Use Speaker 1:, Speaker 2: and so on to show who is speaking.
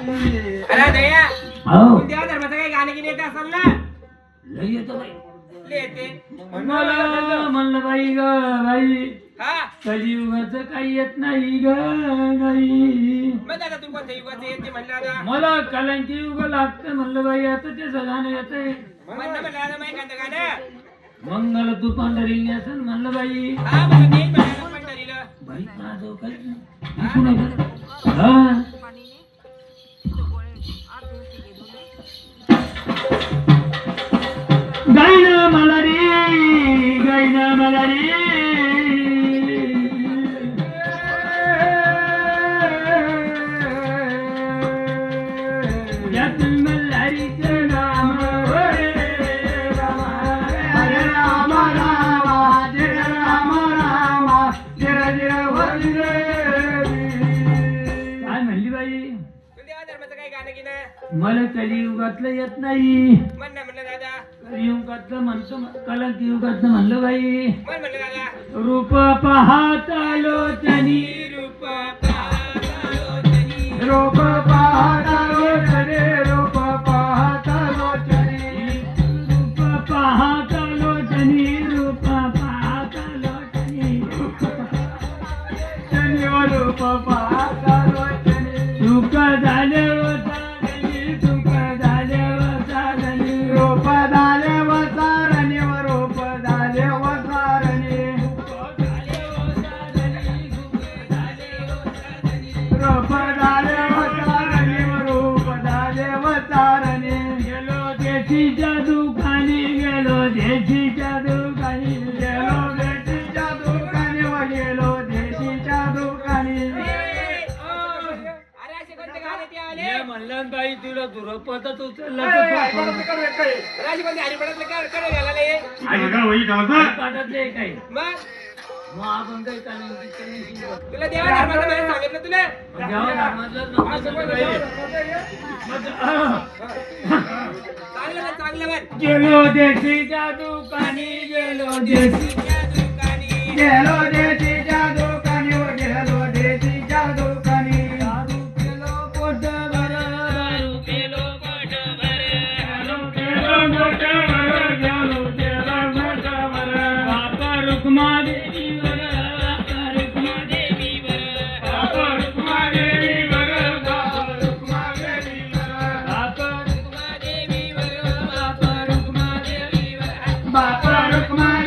Speaker 1: अरे दया
Speaker 2: हो.
Speaker 1: देवा धर्माचं काही गाणे गिणे येते असेल ना?
Speaker 2: येतो बाई.
Speaker 1: लय येते.
Speaker 2: मला म्हणलं बाई ग बाई
Speaker 1: हा.
Speaker 2: कलियुगाचं काही येत नाही ग नाही
Speaker 1: मग दादा तू कोणत्या युगाचं येते म्हणलं आता?
Speaker 2: मला कलांची युग लागतं म्हणलं बाई आता ते गाणं येतंय.
Speaker 1: म्हणलं म्हणलं आता माहिती का गाणं?
Speaker 2: मंगल तू पांढरी म्हणलं बाई.
Speaker 1: हा मला ते म्हणलं पंढरीला.
Speaker 2: बाई माझं काही
Speaker 1: गाणं गिणं.
Speaker 2: मला कलियुगातलं येत नाही.
Speaker 1: म्हण ना म्हणलं दादा.
Speaker 2: कलियुगातलं म्हणतो कलंक युगातलं म्हणलं बाई.
Speaker 1: म्हण म्हणलं दादा.
Speaker 2: रूप पाहत आलो तनी.
Speaker 1: रूप.
Speaker 2: रूप पाहत आलो तनी. रूप पाहत आलो तनी. रूप पाहत आलो तनी. रूप पाहत आलो तनी. तनी ओ रूप पाहत आलो तनी. सुख झाले भेटीच्या दुकानी गेलो भेटीच्या दुकानी गेलो भेटीच्या दुकानी गेलो भेटीच्या दुकानी म्हणलं बाई तुला दुरपतच उचललं अलीकडे काही
Speaker 1: तुला देवा तुला?
Speaker 2: चांगलं गेलो देशी
Speaker 1: जादू कानी
Speaker 2: गेलो देशी जादू कानी गेलो
Speaker 1: come on.